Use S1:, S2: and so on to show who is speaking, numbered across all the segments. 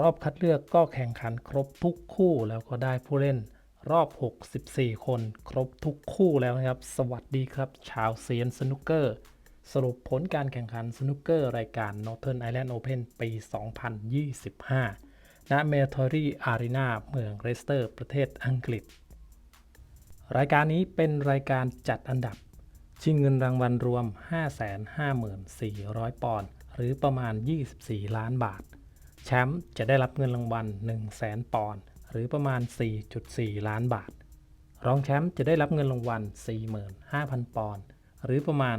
S1: รอบคัดเลือกก็แข่งขันครบทุกคู่แล้วก็ได้ผู้เล่นรอบ 64 คน ครบทุกคู่แล้วนะครับ สวัสดีครับ ชาวเซียนสนุกเกอร์ สรุปผลการแข่งขันสนุกเกอร์รายการ Northern Ireland Open ปี 2025 ณ เมทอรี่อารีนาเมืองเรสเตอร์ ประเทศอังกฤษ รายการนี้เป็นรายการจัดอันดับ ชิงเงินรางวัลรวม 554,000 ปอนด์ หรือประมาณ 24 ล้านบาท แชมป์จะได้รับเงินรางวัล 100,000 ปอนด์หรือประมาณ 4.4 ล้านบาท รองแชมป์จะได้รับเงินรางวัล 45,000 ปอนด์หรือประมาณ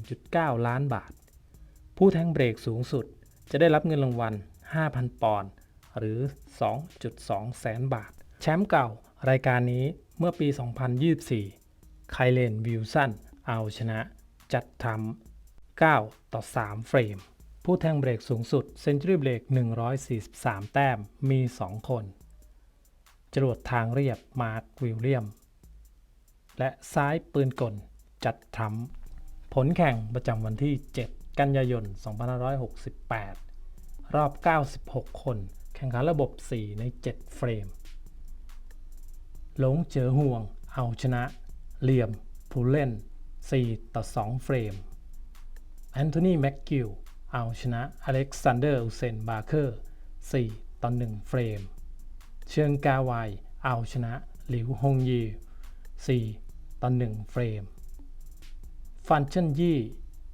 S1: 1.9 ล้านบาท ผู้แทงเบรกสูงสุดจะได้รับเงินรางวัล 5,000 ปอนด์หรือ 2.2 แสนบาท แชมป์เก่ารายการนี้เมื่อปี 2024 ไคเลนวิลสันเอาชนะ จัดทำ9 ต่อ 3 เฟรม ผู้แทงเบรกสูงสุดเซน t ุ r y เบรก143 แต้ม มี 2 คน จรวดทางเรียบ มาร์ค วิลเลียม และซ้ายปืนกล จัดทำผลแข่งประจำวันที่ 7 กันยายน 2568 รอบ 96 คน แข่งขันระบบ 4 ใน 7 เฟรม หลงเจอห่วง เอาชนะ เหลี่ยม ผู้เล่น 4 ต่อ 2 เฟรม แอนโทนี แม็กกิล เอาชนะอเล็กซานเดอร์อุเซนบาร์เคอร์ 4 ต่อ 1 เฟรม เชิงกาวายเอาชนะหลิวฮงยี 4 ต่อ 1 เฟรม ฟันเชนยี่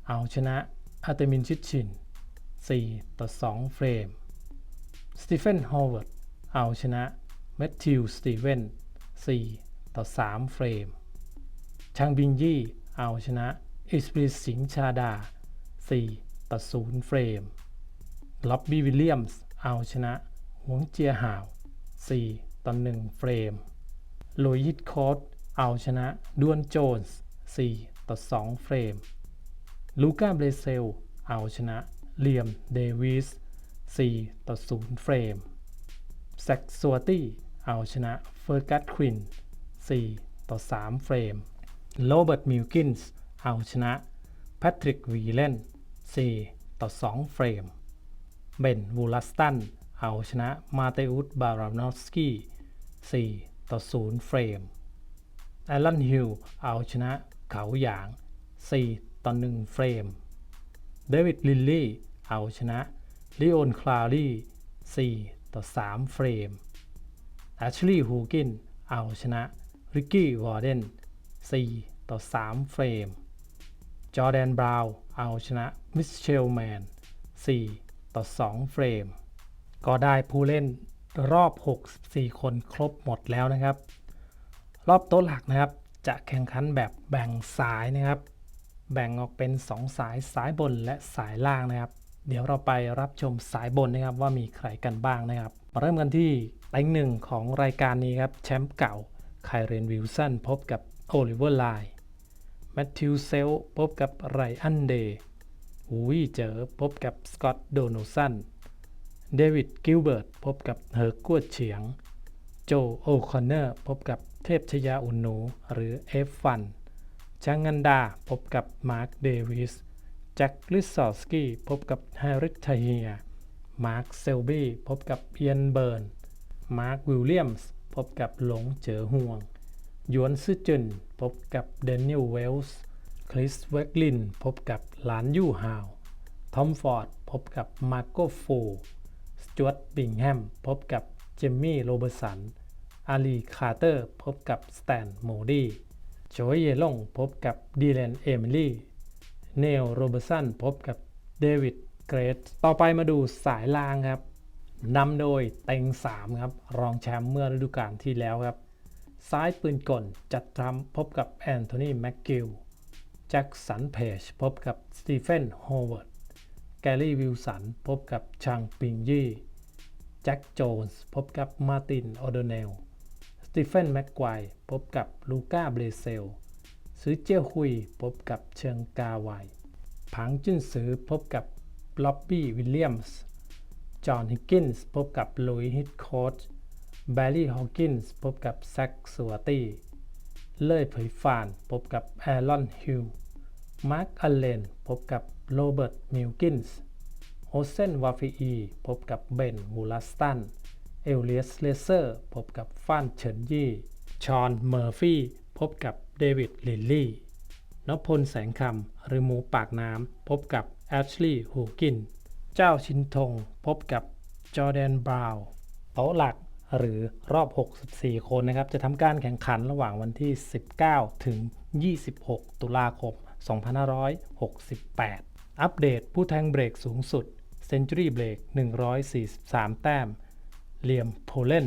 S1: เอาชนะอาเตมินชิดชิน 4 ต่อ 2 เฟรม สตีเฟนฮอวเวิร์ด เอาชนะแมทธิวสตีเวน 4 ต่อ 3 เฟรม ชางบิงยี่ เอาชนะอิสปริสิงชาดา 4 ต่อ0เฟรม ล็อบบี้วิลเลียมส์เอาชนะหวงเจียหาว 4 ต่อ 1 เฟรมโลยิดโคดเอาชนะดวนโจนส์ 4 ต่อ 2 เฟรม ลูก้าเบรเซล เอาชนะเลียมเดวิส 4 ต่อ 0 เฟรมแซกซัวตี้ เอาชนะเฟอร์กัสควิน 4 ต่อ 3 เฟรม โรเบิร์ตมิลกินส์ เอาชนะแพทริกวีเลน 4 ต่อ 2 เฟรม เบนวูลัสตัน เอาชนะมาเตอุสบารานอฟสกี้4ต่อ 0 เฟรมแอลันฮิลเอาชนะเขาหยาง 4 ต่อ 1 เฟรม เดวิดลิลลี่ เอาชนะลิโอนคลารี4 ต่อ 3 เฟรมแอชลีย์ฮูกิน เอาชนะริกกี้วอร์เดน4 ต่อ 3 เฟรม จอแดนบราวน์เอาชนะมิสเชลแมน 4 ต่อ 2 เฟรม ก็ได้ผู้เล่นรอบ 64 คนครบหมดแล้วนะครับ รอบโต๊ะหลักนะครับจะแข่งขันแบบแบ่งสายนะครับ แบ่งออกเป็น 2 สายสายบนและสายล่างนะครับ เดี๋ยวเราไปรับชมสายบนนะครับว่ามีใครกันบ้างนะครับมาเริ่มกันที่เต็งหนึ่งของรายการนี้ครับแชมป์เก่าไคเรนวิลสันพบกับโอลิเวอร์ไลน์ แมทธิวเซลพบกับไรอันเดย์หูวี่เจอพบกับสกอตต์โดนสันเดวิดกิลเบิร์ตพบกับเฮอร์กวดเฉียง โจโอคอนเนอร์พบกับเทพชยาอุนหนูหรือเอฟฟันจางงันดาพบกับมาร์คเดวิสแจ็คลิสซอสกี้พบกับแฮริสไทเฮีย มาร์คเซลบี้พบกับเอียนเบิร์น มาร์ควิลเลียมส์พบกับหลงเจอห่วง ยวนซื่อจุนพบกับเดนิลเวลส์ คริสเวกลิน พบกับหลานยู่ฮาว ทอมฟอร์ด พบกับมาร์โกโฟ สจวตบิงแฮม พบกับเจมมี่โรเบอร์สัน อาลีคาร์เตอร์ พบกับสแตนโมดีโจยเยลงพบกับดีแลนเอมิลี่ เนลโรเบอร์สัน พบกับเดวิดเกรทต่อไปมาดูสายล่างครับนำโดยเต็ง 3 ครับ รองแชมป์เมื่อฤดูกาลที่แล้วครับ ซ้ายปืนกลจัดทำพบกับแอนโทนีแม็กกิลแจ็คสันเพจพบกับสตีเฟนโฮเวิร์ด แกรี่วิลสันพบกับชางปิงยี่ แจ็คโจนส์พบกับมาร์ตินโอโดเนล สตีเฟนแม็กควพบกับลูก้าเบรเซล ซื้อเจี้ยวคุยพบกับเชิงกาไวผังจุนซือพบกับล็อบบี้วิลเลียมส์ จอห์นฮิกกินส์พบกับลุยฮิตโคช แบร์รี่ฮอว์กินส์พบกับแซคสัวตี้ เล่ยเผยฟานพบกับแอรอนฮิลมาร์คอัลเลนพบกับโรเบิร์ตมิลกินส์โอเซนวาฟีอีพบกับเบนมูลัสตัน เอลเลียสเลเซอร์พบกับฟานเฉินยี่ ชอนเมอร์ฟี่พบกับเดวิดลิลลี่นพพลแสงคำหรือหมูปากน้ำพบกับแอชลีย์ฮูกิน เจ้าชินทงพบกับจอแดนบราวน์โต๊ะหลัก หรือรอบ 64 คนนะครับ จะทำการแข่งขันระหว่างวันที่ 19 ถึง 26 ตุลาคม 2568 อัปเดตผู้แทงเบรกสูงสุด Century Break 143 แต้ม เหลี่ยมโพเลน